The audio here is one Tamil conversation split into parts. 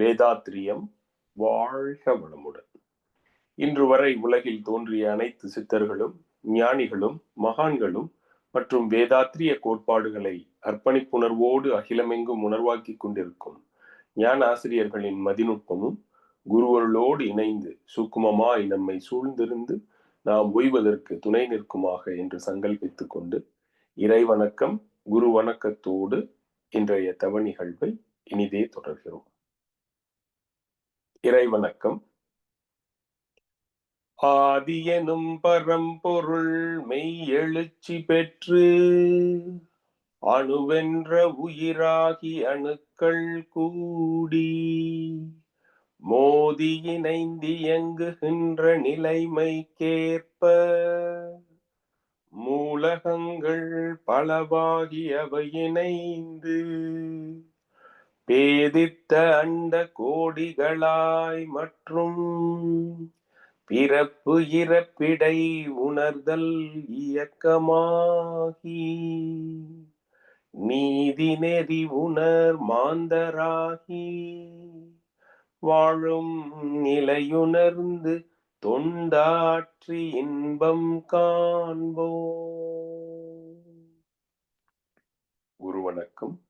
வேதாத்திரியம் வாழ்க வளமுடன். இன்று வரை உலகில் தோன்றிய அனைத்து சித்தர்களும் ஞானிகளும் மகான்களும் மற்றும் வேதாத்திரிய கோட்பாடுகளை அர்ப்பணிப்புணர்வோடு அகிலமெங்கும் உணர்வாக்கி கொண்டிருக்கும் ஞான ஆசிரியர்களின் மதிநுட்பமும் குருவர்களோடு இணைந்து சுக்குமமாய் நம்மை சூழ்ந்திருந்து நாம் ஓய்வதற்கு துணை நிற்குமாக என்று சங்கல்பித்துக் கொண்டு இறை வணக்கம் குரு வணக்கத்தோடு இன்றைய தவ நிகழ்வை இனிதே தொடர்கிறோம். இறை வணக்கம் ஆதியனும் பரம்பொருள் மெய் எழுச்சி பெற்று அணுவென்ற உயிராகி அணுக்கள் கூடி மோதி இணைந்தியங்குகின்ற நிலைமைக்கேற்ப மூலகங்கள் பலவாகி அவை இணைந்து பேதித்த அண்ட கோடிகளாய் மற்றும் பிறப்பு இறப்பிடை உணர்தல் இயக்கமாகி நீதி நெறி உணர் மாந்தராகி வாழும் நிலையுணர்ந்து தொண்டாற்றி இன்பம் காண்போ குருவணக்கம். வணக்கம்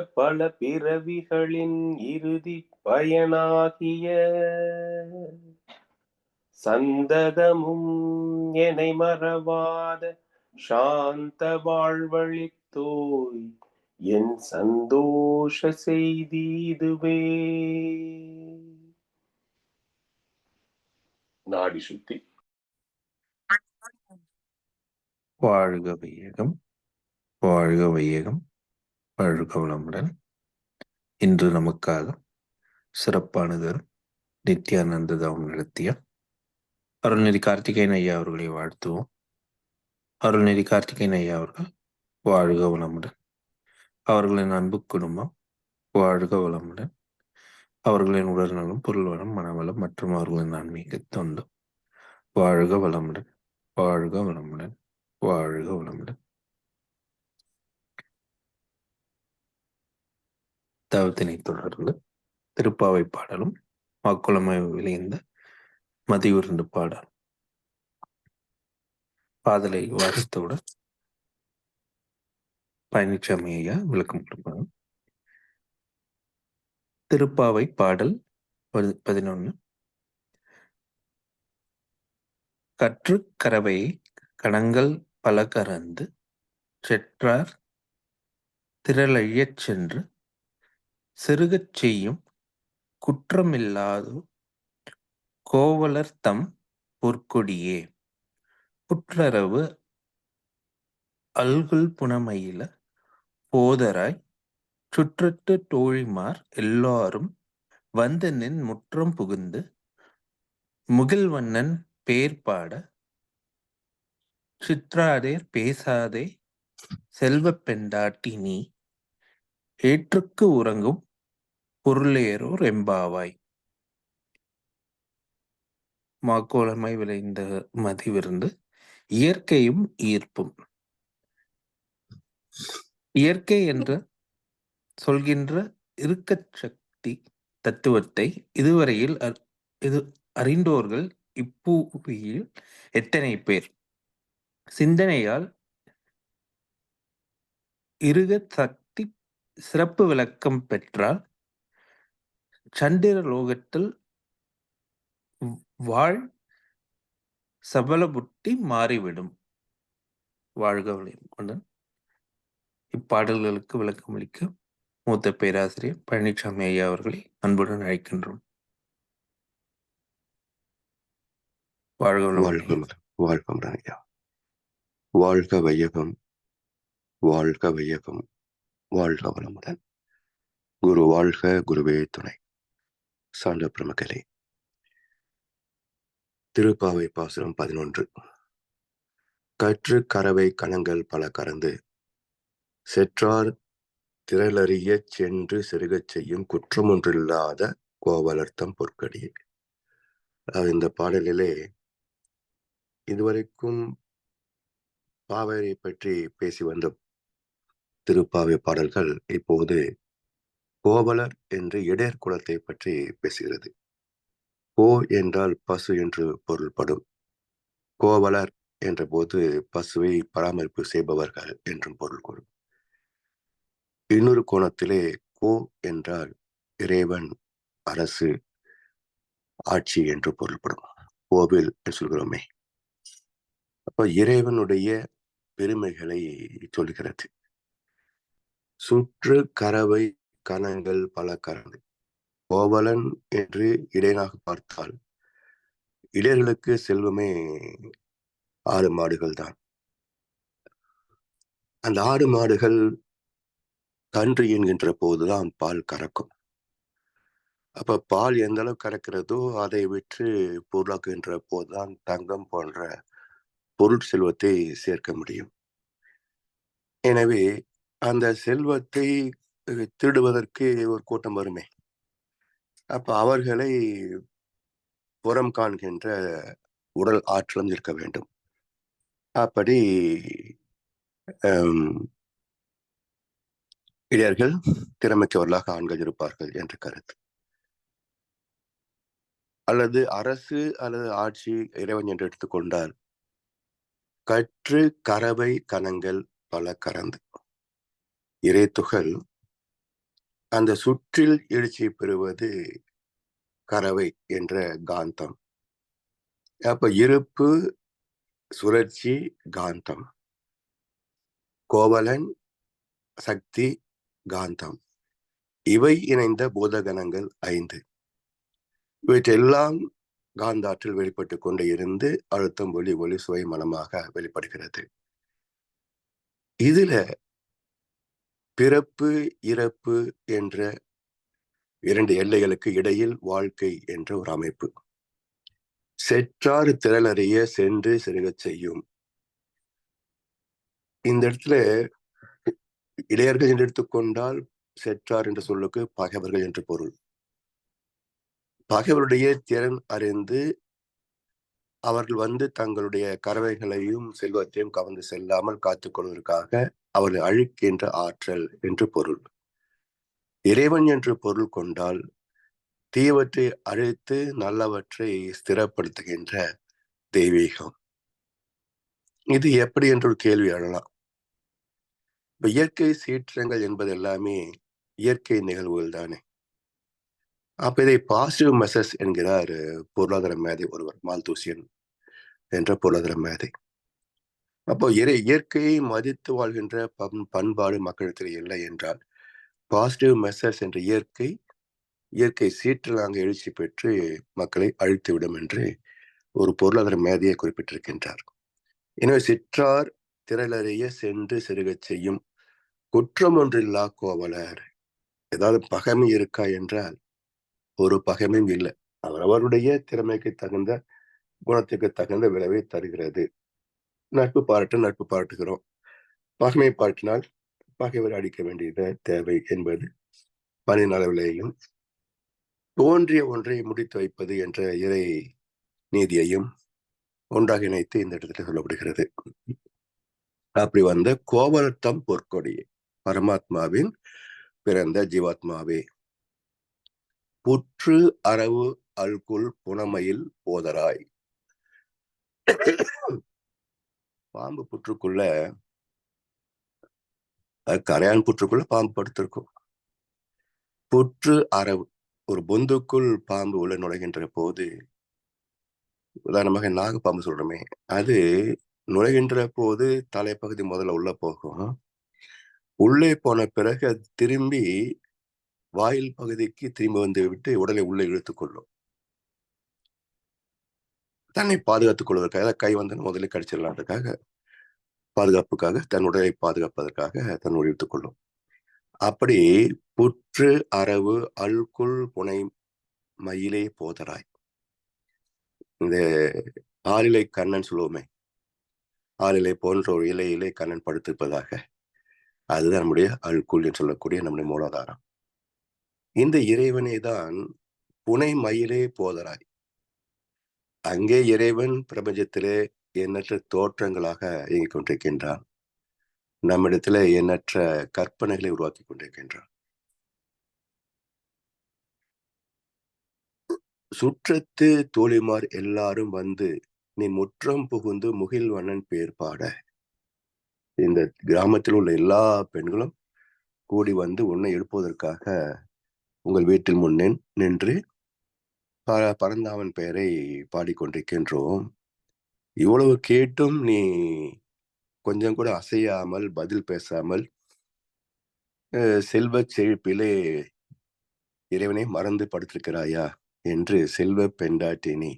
பல பிறவிகளின் இறுதி பயனாகிய சந்ததமும் என்னை மறவாத சாந்த வாழ்வழித்தோய் என் சந்தோஷ செய்தி இதுவே. நாடி சுத்தி. வாழ்க வையகம் வாழ்க வையகம். வாழ்க வளமுடன் இன்று நமக்காக சிறப்பானதொரு நித்யானந்த தவம் நடத்திய அருள்நெறி கார்த்திகேயன் ஐயா அவர்களை வாழ்த்துவோம். அருள்நெறி கார்த்திகேயன் ஐயா அவர்கள் வாழ்க வளமுடன். அவர்களின் அன்பு குடும்பம் வாழ்க வளமுடன். அவர்களின் உடல்நலம் பொருள் வளம் மனவளம் மற்றும் அவர்களின் ஆன்மீக தொண்டும் வாழ்க வளமுடன் வாழ்க வளமுடன் வாழ்க வளமுடன். தவத்தினை தொடர்ந்து திருப்பாவை பாடலும் வாக்குளமை விளைந்த மதியுருண்டு பாடல். பாதலை வாசித்தவுடன் பழனிசாமி ஐயா விளக்கம் கொடுப்பாங்க திருப்பாவை பாடல் பதினொன்னு. கற்று கரவையை கணங்கள் பல கறந்து செற்றார் திரளழியச் சென்று செருகச் செய்யும் குற்றமில்லாது கோவலர் தம் பொற்கொடியே. புற்றரவு அல்குல் புனமையில போதராய் சுற்றத்து தோழிமார் எல்லாரும் வந்து நின் முற்றம் புகுந்து முகில்வண்ணன் பேர் பாட சித்ராதேர் பேசாதே செல்வ பெண்டாட்டி நீ. ஏற்றுக்கு உறங்கும் பொருளேறோர் எம்பாவாய் மாக்கோளமை விளைந்த மதிவிருந்து இயற்கையும் ஈர்ப்பும். இயற்கை என்ற சொல்கின்ற இருக்க சக்தி தத்துவத்தை இதுவரையில் இது அறிந்தோர்கள் இப்பூவியில் எத்தனை பேர்? சிந்தனையால் இருக சக்தி சிறப்பு விளக்கம் பெற்றால் சந்திர லோகத்தில் வாழ் சபல புட்டி மாறிவிடும். வாழ்க வளமுடன் இப்பாடல்களுக்கு விளக்கமளிக்க மூத்த பேராசிரியர் பழனிசாமி ஐயா அவர்களை அன்புடன் அழைக்கின்றோம். வாழ்க வாழ்க வாழ்க ஐயா. வாழ்க வையகம். வாழ்க வையகம். வாழ்க வளமுடன். குரு வாழ்க குருவே துணை. சான்ற பிரமகலை திருப்பாவை பாசுரம் பதினொன்று. கற்று கறவை கணங்கள் பல கறந்து செற்றார் திரளறிய சென்று செருகச் செய்யும் குற்றமொன்றில்லாத கோவலர்த்தம் பொற்கடியே. அதாவது இந்த பாடலிலே இதுவரைக்கும் பாவையை பற்றி பேசி வந்த திருப்பாவை பாடல்கள் இப்போது கோவலர் என்று இடையர் குலத்தை பற்றி பேசுகிறது. கோ என்றால் பசு என்று பொருள்படும். கோவலர் என்ற போது பசுவை பராமரிப்பு செய்பவர்கள் என்றும் பொருள் கூறும். இன்னொரு கோணத்திலே கோ என்றால் இறைவன் அரசு ஆட்சி என்று பொருள்படும். கோவில் சொல்கிறோமே. அப்ப இறைவனுடைய பெருமைகளை சொல்கிறது. சுற்று கறவை கணங்கள் பல கரங்கள் கோவலன் என்று இடையனாக பார்த்தால் இடையர்களுக்கு செல்வமே ஆடு மாடுகள் தான். அந்த ஆடு மாடுகள் கன்று என்கின்ற போதுதான் பால் கறக்கும். அப்ப பால் எந்த அளவு கறக்கிறதோ அதை விற்று பொருளாக்குகின்ற போதுதான் தங்கம் போன்ற பொருள் செல்வத்தை சேர்க்க முடியும். எனவே அந்த செல்வத்தை திருடுவதற்கு ஒரு கூட்டம் வருமே. அப்ப அவர்களை புறம் காண்கின்ற உடல் ஆற்றலும் இருக்க வேண்டும். அப்படி இளையர்கள் திறமைக்கவர்களாக ஆண்கள் இருப்பார்கள் என்று கருத்து. அல்லது அரசு அல்லது ஆட்சி இறைவன் என்று எடுத்துக்கொண்டால் கற்று கறவை கணங்கள் பல கறந்து இறைத்துகள் அந்த சுற்றில் எழுச்சி பெறுவது கறவை என்ற காந்தம். அப்ப இருப்பு சுழற்சி காந்தம். கோவலன் சக்தி காந்தம். இவை இணைந்த பூதகணங்கள் ஐந்து. இவற்றெல்லாம் காந்தாற்றில் வெளிப்பட்டு கொண்டு இருந்து அழுத்தம் ஒளி ஒளி சுவை மனமாக வெளிப்படுகிறது. இதுல பிறப்பு இறப்பு என்ற இரண்டு எல்லைகளுக்கு இடையில் வாழ்க்கை என்ற ஒரு அமைப்பு. செற்றார் திரளறிய சென்று செருகச் செய்யும். இந்த இடத்துல இளையர்கள் என்று எடுத்துக்கொண்டால் செற்றார் என்ற சொல்லுக்கு பகைவர்கள் என்று பொருள். பகைவருடைய திறன் அறிந்து அவர்கள் வந்து தங்களுடைய கறவைகளையும் செல்வத்தையும் கவர்ந்து செல்லாமல் காத்துக்கொள்வதற்காக அவனை அழிக்கின்ற ஆற்றல் என்று பொருள். இறைவன் என்று பொருள் கொண்டால் தீவற்றை அழித்து நல்லவற்றை ஸ்திரப்படுத்துகின்ற தெய்வீகம். இது எப்படி என்று ஒரு கேள்வி எழலாம். இயற்கை சீற்றங்கள் என்பது எல்லாமே இயற்கை நிகழ்வுகள் தானே. அப்ப இதை பாசிட்டிவ் மெசஸ் என்கிறார் பொருளாதார மேதை ஒருவர் மால்தூசியன் என்ற பொருளாதார மேதை. அப்போ இறை இயற்கையை மதித்து வாழ்கின்ற பண் பண்பாடு மக்களிடத்தில் இல்லை என்றால் பாசிட்டிவ் மெசேஜ் என்ற இயற்கை இயற்கை சீற்றலாங்க எழுச்சி பெற்று மக்களை அழித்துவிடும் என்று ஒரு பொருளாதார மேதையை குறிப்பிட்டிருக்கின்றார். எனவே சிற்றார் திரளறிய சென்று செருகச் செய்யும் குற்றம் ஒன்றில்லா கோவலர் ஏதாவது பகைமை இருக்கா என்றால் ஒரு பகைமையும் இல்லை. அவரவருடைய திறமைக்கு தகுந்த குணத்துக்கு தகுந்த விளைவை தருகிறது. நட்பு பாராட்ட நட்பு பாராட்டுகிறோம். பகைமை பாட்டினால் பகைவர் அடிக்க வேண்டியது தேவை என்பது பணியின் அளவிலேயும் தோன்றிய ஒன்றை முடித்து வைப்பது என்ற இறை நீதியையும் ஒன்றாக இணைத்து இந்த இடத்துல சொல்லப்படுகிறது. அப்படி வந்த கோவலத்தம் பொற்கொடி பரமாத்மாவின் பிறந்த ஜீவாத்மாவே. புற்று அரவு அல்குல் புனமையில் போதராய். பாம்பு புற்றுக்குள்ள அது கரையான் புற்றுக்குள்ள பாம்பு படுத்திருக்கும். புற்று அரவு ஒரு பொந்துக்குள் பாம்பு உள்ள நுழைகின்ற போது உதாரணமாக நாகப்பாம்பு சொல்றோமே அது நுழைகின்ற போது தலைப்பகுதி முதல்ல உள்ள போகும். உள்ளே போன பிறகு அது திரும்பி வாயில் பகுதிக்கு திரும்பி வந்து விட்டு உடலை உள்ளே இழுத்துக்கொள்ளும் தன்னை பாதுகாத்துக் கொள்வதற்காக கை வந்து முதல்ல கடிச்சிடலான்றதுக்காக பாதுகாப்புக்காக தன் உடலை பாதுகாப்பதற்காக தன் இழுத்துக் கொள்ளும். அப்படி புற்று அரவு அல்குல் புனை மயிலே போதராய் இந்த ஆளிலை கண்ணன் சொல்லுவோமே. ஆளிலை போன்ற ஒரு இலையிலே கண்ணன் படுத்திருப்பதாக அதுதான் நம்முடைய அல்குல் என்று சொல்லக்கூடிய நம்முடைய மூலாதாரம். இந்த இறைவனே தான் புனை மயிலே போதராய் அங்கே இறைவன் பிரபஞ்சத்திலே எண்ணற்ற தோற்றங்களாக இயங்கிக் கொண்டிருக்கின்றான். நம்மிடத்துல எண்ணற்ற கற்பனைகளை உருவாக்கி கொண்டிருக்கின்றான். சுற்றத்து தோழிமார் எல்லாரும் வந்து நீ முற்றம் புகுந்து முகில்வண்ணன் பேர் பாட. இந்த கிராமத்தில் உள்ள எல்லா பெண்களும் கூடி வந்து உன்னை எழுப்புவதற்காக உங்கள் வீட்டில் முன் நின்று ப- பரந்தாமன் பெயரை பாடிக்கொண்டிருக்கின்றோம் இவ்வளவு கேட்டும் நீ கொஞ்சம் கூட அசையாமல் பதில் பேசாமல் அஹ், செல்வச் செழிப்பிலே இறைவனை மறந்து படுத்திருக்கிறாயா என்று செல்வ பெண்டாட்டினி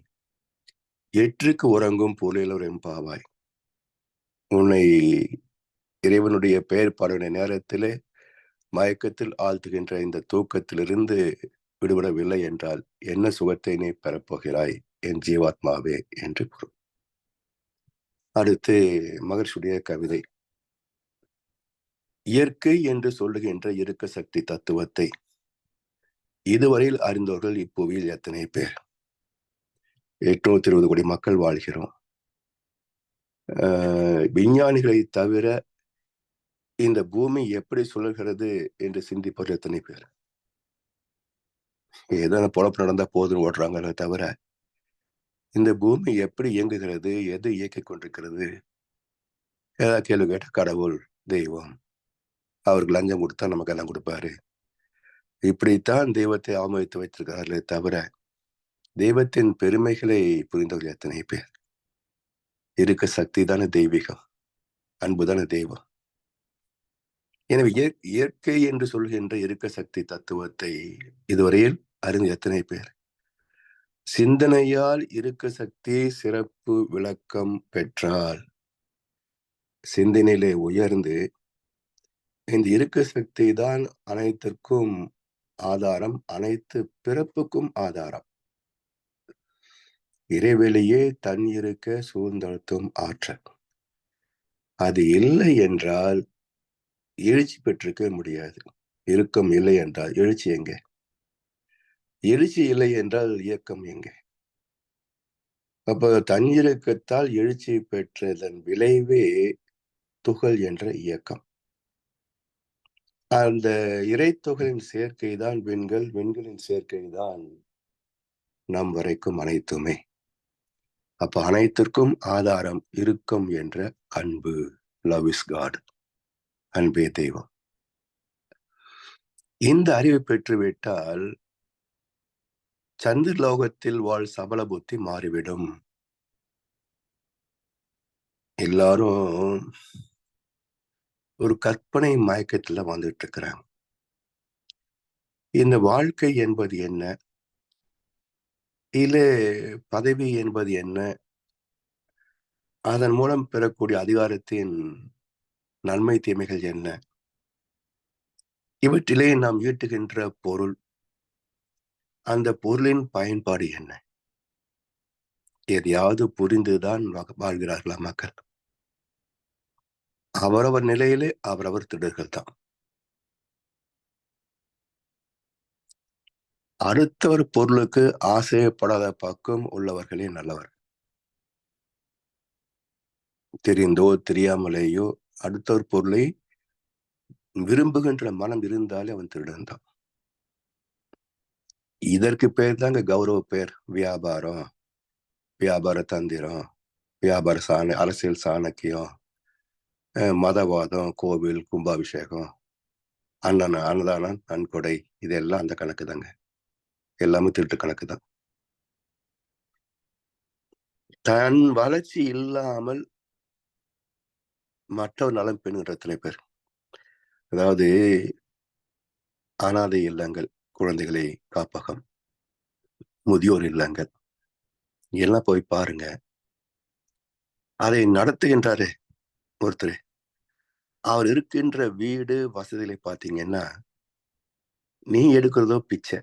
எற்றுக்கு உறங்கும் புலிலர் எம்பாவாய் உன்னை இறைவனுடைய பெயர் பாடின நேரத்திலே மயக்கத்தில் ஆழ்த்துகின்ற இந்த தூக்கத்திலிருந்து விடுபடவில்லை என்றால் என்ன சுகத்தை நீ பெறப்போகிறாய் என் ஜீவாத்மாவே என்று பொருள் அடுத்து மகர்ஷியுடைய கவிதை. இயற்கை என்று சொல்லுகின்ற இருக்க சக்தி தத்துவத்தை இதுவரையில் அறிந்தவர்கள் இப்புவியில் எத்தனை பேர்? எட்நூத்தி இருபது கோடி மக்கள் வாழ்கிறோம். ஆஹ் விஞ்ஞானிகளை தவிர இந்த பூமி எப்படி சுழல்கிறது என்று சிந்திப்பவர் எத்தனை பேர்? ஏதோ பொழப்பு நடந்தா போதுன்னு ஓடுறாங்களே தவிர இந்த பூமி எப்படி இயங்குகிறது எது இயக்கிக் கொண்டிருக்கிறது? ஏதாவது கேள்வி கேட்டால் கடவுள் தெய்வம் அவருக்கு லஞ்சம் கொடுத்தா நமக்கு எல்லாம் கொடுப்பாரு. இப்படித்தான் தெய்வத்தை அவமதித்து வைத்திருக்கிறார்களே தவிர தெய்வத்தின் பெருமைகளை புரிந்தவர்கள் எத்தனை பேர்? இருக்க சக்தி தானே தெய்வீகம் அன்பு தானே தெய்வம். எனவே இயற்- இயற்கை என்று சொல்கின்ற இருக்க சக்தி தத்துவத்தை இதுவரையில் அறிந்து எத்தனை பேர்? சிந்தனையால் இருக்க சக்தி சிறப்பு விளக்கம் பெற்றால் சிந்தனையிலே உயர்ந்து இந்த இருக்க சக்தி தான் அனைத்திற்கும் ஆதாரம் அனைத்து பிறப்புக்கும் ஆதாரம். இறைவெளியே தன் இருக்க சூழ்ந்தழுத்தும் ஆற்றல். அது இல்லை என்றால் எழுச்சி பெற்றிருக்கவே முடியாது. இறுக்கம் இல்லை என்றால் எழுச்சி எங்கே? எழுச்சி இல்லை என்றால் இயக்கம் எங்கே? அப்போ தன்னிறக்கத்தால் எழுச்சி பெற்றதன் விளைவே துகள் என்ற இயக்கம். அந்த இறைத்துகளின் சேர்க்கை தான் விண்கள் விண்களின் சேர்க்கை தான் நம் வரைக்கும் அனைத்துமே. அப்ப அனைத்திற்கும் ஆதாரம் இருக்கும் என்ற அன்பு லவ் இஸ் காட் அன்பே தெய்வம். இந்த அறிவை பெற்றுவிட்டால் சந்திரலோகத்தில் வாழ் சபல புத்தி மாறிவிடும். எல்லாரும் ஒரு கற்பனை மயக்கத்துல வந்துட்டு இருக்கிறாங்க இந்த வாழ்க்கை என்பது என்ன? இல்ல பதவி என்பது என்ன? அதன் மூலம் பெறக்கூடிய அதிகாரத்தின் நன்மை தீமைகள் என்ன? இவற்றிலே நாம் ஈட்டுகின்ற பொருள் அந்த பொருளின் பயன்பாடு என்ன? எதையாவது புரிந்துதான் வாழ்கிறார்களா மக்கள்? அவரவர் நிலையிலே அவரவர் திடர்கள் தான். அடுத்தவர் பொருளுக்கு ஆசைப்படாத பக்கம் உள்ளவர்களே நல்லவர் தெரிந்தோ தெரியாமலேயோ அடுத்தவர் பொருளை விரும்புகின்ற மனம் இருந்தாலே அவன் திருடன் தான் இதற்கு பேர் தாங்க கௌரவ பேர் வியாபாரம். வியாபார தந்திரம் வியாபார சாண அரசியல் சாணக்கியம் அஹ் மதவாதம் கோவில் கும்பாபிஷேகம் அண்ணன் அன்னதானம் நன்கொடை இதெல்லாம் அந்த கணக்கு தாங்க. எல்லாமே திருட்டு கணக்கு தான். தன் வளர்ச்சி இல்லாமல் மற்றவர் நலம் பெறுகின்ற எத்தனை பேர் அதாவது அனாதை இல்லங்கள் குழந்தைகளை காப்பகம் முதியோர் இல்லங்கள் எல்லாம் போய் பாருங்க. அதை நடத்துகின்றாரு ஒருத்தர். அவர் இருக்கின்ற வீடு வசதிகளை பார்த்தீங்கன்னா நீ எடுக்கிறதோ பிச்சை.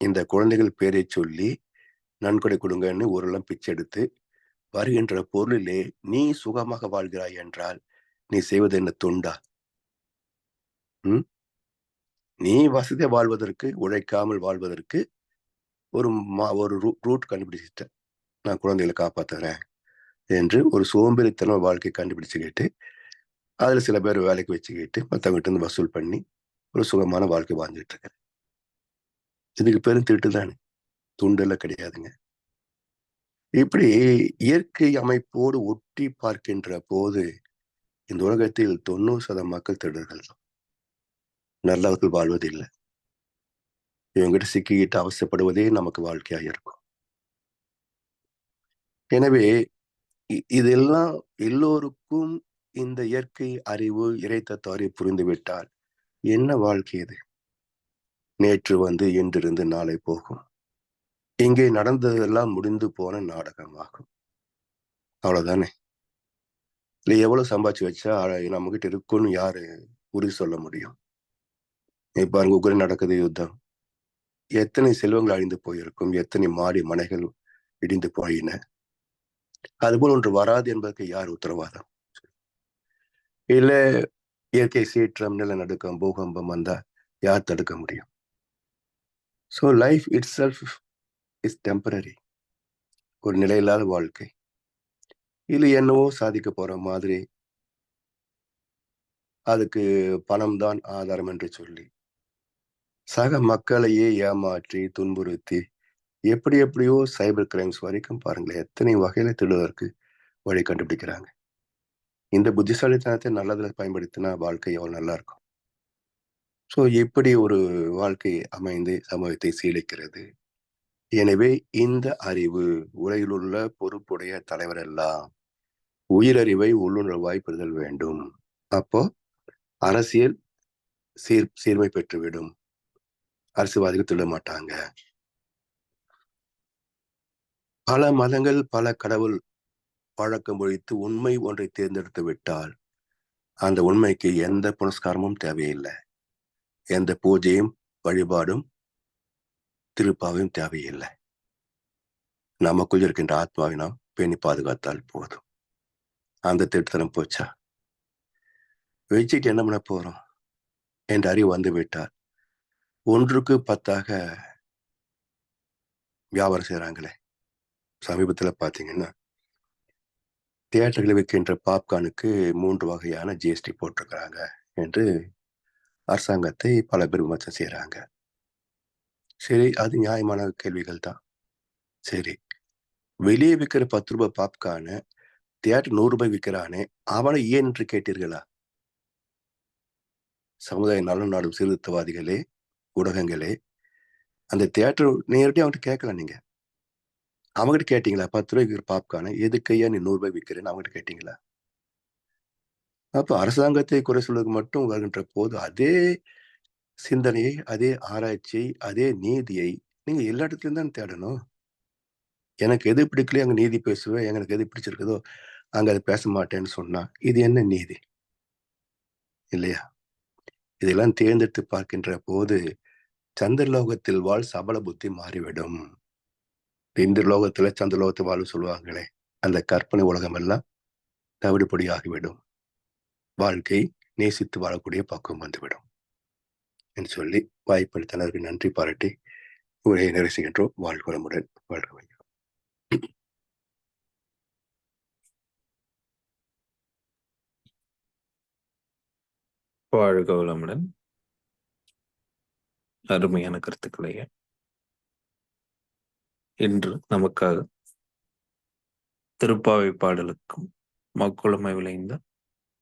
இந்த குழந்தைகள் பேரை சொல்லி நன்கொடை கொடுங்கன்னு ஊரெல்லாம் பிச்சை எடுத்து வருகின்ற பொருளிலே நீ சுகமாக வாழ்கிறாய் என்றால் நீ செய்வது என்ன தொண்டா? உம் நீ வசதியா வாழ்வதற்கு உழைக்காமல் வாழ்வதற்கு ஒரு மா- ஒரு ரூட் கண்டுபிடிச்சிட்ட. நான் குழந்தைகளை காப்பாத்துறேன் என்று ஒரு சோம்பேறித்தனம் வாழ்க்கை கண்டுபிடிச்சுக்கிட்டு அதில் சில பேர் வேலைக்கு வச்சுக்கிட்டு மற்றவங்கிட்ட இருந்து வசூல் பண்ணி ஒரு சுகமான வாழ்க்கை வாழ்ந்துட்டு இருக்கிறேன். இதுக்கு பெரும் திருட்டு தானே? துண்டெல்லாம் கிடையாதுங்க. இப்படி இயற்கை அமைப்போடு ஒட்டி பார்க்கின்ற போது இந்த உலகத்தில் தொண்ணூறு சதம் மக்கள் திருடர்கள் தான். நல்லவர்கள் வாழ்வதில்லை. இவங்கிட்ட சிக்கிக்கிட்டு அவசியப்படுவதே நமக்கு வாழ்க்கையா இருக்கும். எனவே இ- இதெல்லாம் எல்லோருக்கும் இந்த இயற்கை அறிவு இறை தத்துவ புரிந்துவிட்டால் என்ன வாழ்க்கை இது? நேற்று வந்து என்றிருந்து நாளை போகும். இங்கே நடந்ததெல்லாம் முடிந்து போன நாடகமாகும். அவ்வளவுதானே? இல்லை எவ்வளவு சம்பாதிச்சு வச்சா நம்ம கிட்ட இருக்குன்னு யாரு உறுதி சொல்ல முடியும்? இப்ப பாருங்க உக்ரைன் நடக்குது யுத்தம். எத்தனை செல்வங்கள் அழிந்து போயிருக்கும் எத்தனை மாடி மனைகள் இடிந்து போயின. அதுபோல் ஒன்று வராது என்பதற்கு யார் உத்தரவாதம்? இல்ல இயற்கை சீற்றம் நிலநடுக்கம் பூகம்பம் வந்தா யார் தடுக்க முடியும்? So life itself is temporary ஒரு நிலையில்லாத வாழ்க்கை. இல்லை என்னவோ சாதிக்க போற மாதிரி அதுக்கு பணம் தான் ஆதாரம் என்று சொல்லி சக மக்களையே ஏமாற்றி துன்புறுத்தி எப்படி எப்படியோ சைபர் கிரைம்ஸ் வரைக்கும் பாருங்களேன் எத்தனை வகையில திருடுவதற்கு வழி கண்டுபிடிக்கிறாங்க. இந்த புத்திசாலித்தனத்தை நல்லதுல பயன்படுத்தினா வாழ்க்கை எவ்வளோ நல்லா இருக்கும். ஸோ இப்படி ஒரு வாழ்க்கை அமைந்து சமூகத்தை சீலிக்கிறது. எனவே இந்த அறிவு உலகில் உள்ள பொறுப்புடைய தலைவர் எல்லாம் உயிரறிவை உள்ளுணர்வாய் பெறுதல் வேண்டும். அப்போ அரசியல் சீர் சீர்மை பெற்றுவிடும். அரசியல்வாதிகள் திருட மாட்டாங்க பல மதங்கள் பல கடவுள் பழக்கம் ஒழித்து உண்மை ஒன்றை தேர்ந்தெடுத்து விட்டால் அந்த உண்மைக்கு எந்த புனஸ்காரமும் தேவையில்லை. எந்த பூஜையும் வழிபாடும் திருப்பாவையும் தேவையில்லை. நமக்குள் இருக்கின்ற ஆத்மாவை நாம் பேணி பாதுகாத்தால் போதும். அந்த திட்டத்தனம் போச்சா? வச்சுட்டு என்ன பண்ண போறோம்? என்ற அறிவு வந்து விட்டால் ஒன்றுக்கு பத்தாக வியாபாரம் செய்கிறாங்களே சமீபத்தில் பார்த்தீங்கன்னா தியேட்டர்களில் விற்கின்ற பாப்கார்னுக்கு மூன்று வகையான ஜிஎஸ்டி போட்டிருக்கிறாங்க என்று அரசாங்கத்தை பல பேர் விமர்சனம் செய்கிறாங்க சரி அது நியாயமான கேள்விகள் தான். சரி. வெளியே விற்கிற பத்து ரூபாய் பாப்கார்னு தியேட்டர் நூறு ரூபாய் விற்கிறானே அவனை ஏன் என்று கேட்டீர்களா? சமுதாய நலன் நாடும் சீர்திருத்தவாதிகளே ஊடகங்களே அந்த தியேட்டர் நேரடியாக அவன்கிட்ட கேட்கலாம் நீங்க? அவங்ககிட்ட கேட்டீங்களா? பத்து ரூபாய் விற்கிற பாப்கார்னு எதுக்கையா நீ நூறு ரூபாய் விற்கிறேன்னு அவங்ககிட்ட கேட்டீங்களா? அப்போ அரசாங்கத்தை குறை சொல்வதற்கு மட்டும் வருகின்ற போது அதே சிந்தனையை அதே ஆராய்ச்சியை அதே நீதியை நீங்க எல்லா இடத்துலயும் தான் தேடணும். எனக்கு எது பிடிக்கலையோ அங்க நீதி பேசுவேன் எனக்கு எது பிடிச்சிருக்குதோ அங்க அதை பேச மாட்டேன்னு சொன்னா இது என்ன நீதி? இல்லையா? இதெல்லாம் தேர்ந்தெடுத்து பார்க்கின்ற போது சந்திரலோகத்தில் வாழ் சபல புத்தி மாறிவிடும். இந்த லோகத்துல வாழ் சொல்லுவாங்களே அந்த கற்பனை உலகம் எல்லாம் தவிடுபடி ஆகிவிடும் வாழ்க்கை நேசித்து வாழக்கூடிய பக்குவம் வந்துவிடும். என்று சொல்லி வாய்ப்பளித்தனருக்கு நன்றி பாராட்டி உரையை நிறைவு செய்கின்றோம். வாழ்வளமுடன் வாழ்க வைக்கிறோம் வாழ்க வளமுடன். அருமையான கருத்துக்களைய இன்று நமக்காக திருப்பாவை பாடலுக்கும் மக்குளமை விளைந்த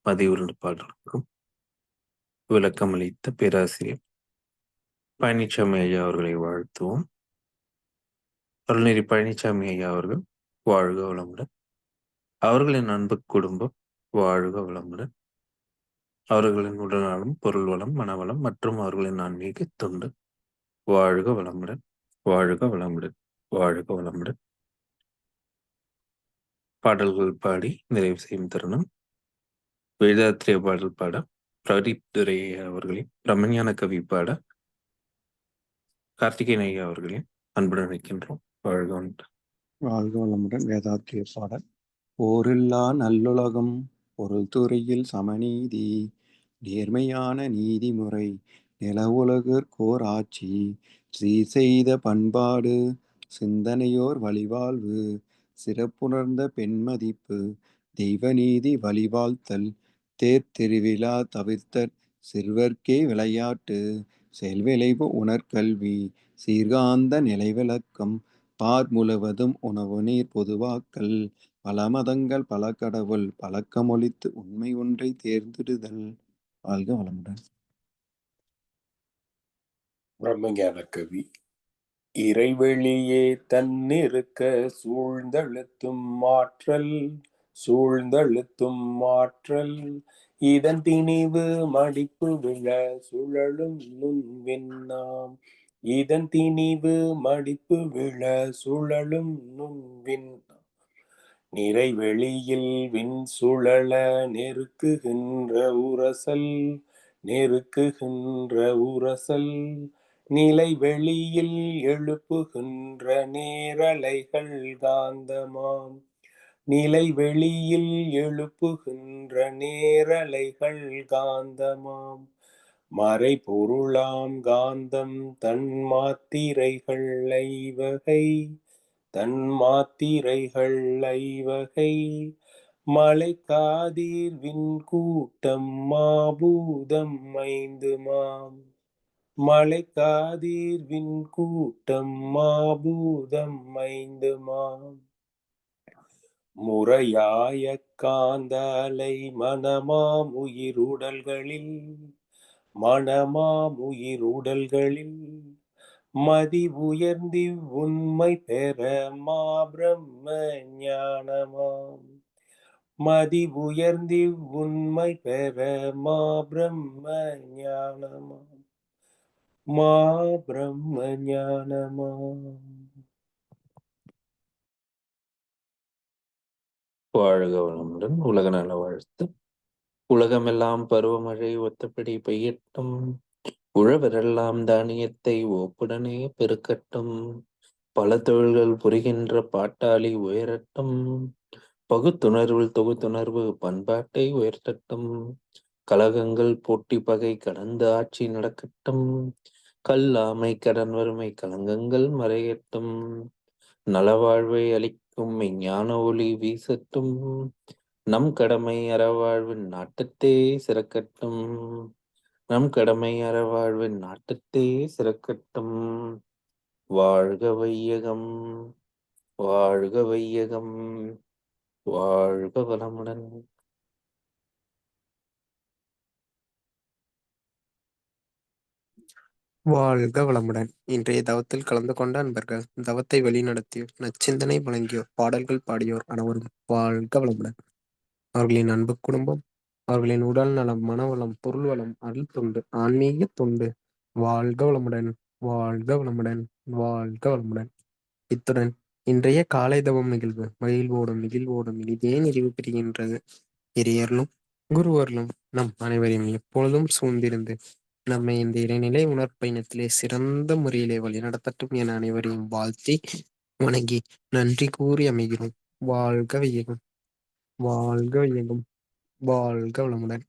பதிவுள்ள பாடலுக்கும் விளக்கமளித்த பேராசிரியர் பழனிசாமி ஐயா அவர்களை வாழ்த்துவோம். அருள்நெறி பழனிசாமி ஐயா அவர்கள் வாழ்க வளமுடன். அவர்களின் அன்பு குடும்பம் வாழ்க வளமுடன். அவர்களின் உடல்நலம் பொருள் வளம் மனவளம் மற்றும் அவர்களின் ஆன்மீக தொண்டு. வாழ்க வளமுடன் வாழ்க வளமுடன் வாழ்க வளமுடன். பாடல்கள் பாடி நிறைவு செய்யும் தருணம். வேதாத்திரிய பாடல் பாட பிரதீப் துரை அவர்களின் ரமஞான கவி பாட கார்த்திகேயன் ஐயா அவர்களையும் அன்புடன் வைக்கின்றோம். வாழ்க வாழ்க வளமுடன் வேதாத்திய பாடல். ஓரில்லா நல்லுலகம் பொருள் துறையில் சமநீதி நேர்மையான நீதிமுறை நிலவுலகிற்கோர் ஆட்சி ஸ்ரீ செய்த பண்பாடு சிந்தனையோர் வழிவாழ்வு சிறப்புணர்ந்த பெண்மதிப்பு தெய்வ நீதி வழிவாழ்த்தல் தேர் திருவிழா தவிர்த்தற் சிறுவர்க்கே விளையாட்டு செயல்விளைவு உணர்கல்வி சீர்காந்த நிலைவிளக்கம் பார் முழுவதும் உணவு நீர் பொதுவாக்கல் பல மதங்கள் பல கடவுள் பழக்கமொழித்து உண்மை ஒன்றை தேர்ந்திடுதல். வாழ்க வளமுடன். பிரம்மஞான கவி இறைவெளியே தன்னிருக்க சூழ்ந்தழுத்தும் மாற்றல் சூழ்ந்தழுத்தும் மாற்றல் இதன் திணிவு மடிப்பு விழ சுழலும் நுண்வின்னாம் இதன் திணிவு மடிப்பு விழ சுழலும் நுண்விண்ணாம் நிறைவெளியில் விண் சுழல நெருக்குகின்ற உரசல் நெருக்குகின்ற உரசல். நிலை வெளியில் எழுப்புகின்ற நேரலைகள் காந்தமாம். நிலை வெளியில் எழுப்புகின்ற நேரலைகள் காந்தமாம். மறை பொருளாம் காந்தம் தன் மாத்திரைகள் ஐவகை தன் மாத்திரைகள் ஐவகை. மலை காதீர் விண் கூட்டம் மாபூதம் ஐந்து மாம். மலை காதீர் விண் கூட்டம் மாபூதம் ஐந்து மாம். முறையாய காந்தாலை மனமாமுயிருடல்களில் மனமாமுயிருடல்களில் மதி உயர்ந்தி உண்மை பெற மா பிரம்ம ஞானமாம். மதி உயர்ந்தி உண்மை பெற மா பிரம்ம ஞானமாம். மா பிரம்ம ஞானமாம். வாழ்க வளமுடன் உலக நல வாழ்த்து. உலகமெல்லாம் பருவமழை ஒத்தபடி பெய்யட்டும். உழவரெல்லாம் தானியத்தை ஒப்புடனே பெருக்கட்டும். பல தொழில்கள் புரிகின்ற பாட்டாளி உயரட்டும். பகுத்துணர்வில் தொகுத்துணர்வு பண்பாட்டை உயர்த்தட்டும். கழகங்கள் போட்டி பகை கடந்த ஆட்சி நடக்கட்டும். கல்லாமை கடன் வறுமை கலங்கங்கள் மறையட்டும். நலவாழ்வை அளிக்கும் ஞான ஒளி வீசட்டும். நம் கடமை அறவாழ்வின் நாட்டத்தே சிறக்கட்டும். நம் கடமை அறவாழ்வின் நாட்டத்தே சிறக்கட்டும். வாழ்க வையகம் வாழ்க வையகம் வாழ்க வளமுடன். வாழ்க வளமுடன். இன்றைய தவத்தில் கலந்து கொண்ட அன்பர்கள் தவத்தை வழிநடத்தியோர் நச்சிந்தனை வழங்கியோர் பாடல்கள் பாடியோர் அனைவரும் வாழ்க வளமுடன். அவர்களின் அன்பு குடும்பம் அவர்களின் உடல் நலம் மனவளம் பொருள் வளம் அருள் தொண்டு ஆன்மீக தொண்டு வாழ்க வளமுடன் வாழ்க வளமுடன் வாழ்க வளமுடன். இத்துடன் இன்றைய காலை தவம் நிகழ்வு மகிழ்வோடும் நிகழ்வோடும் இனிதே நிறைவு பெறுகின்றது. இறையர்களும் குருவர்களும் நம் அனைவரையும் எப்பொழுதும் சூழ்ந்திருந்து நம்மை இந்த இறைநிலை உணர்ப்பயணத்திலே சிறந்த முறையிலே வழிநடத்தட்டும் என அனைவரையும் வாழ்த்தி வணங்கி நன்றி கூறி அமைகிறோம். வாழ்க வையகம். வாழ்க வையகம். வாழ்க வளமுடன்.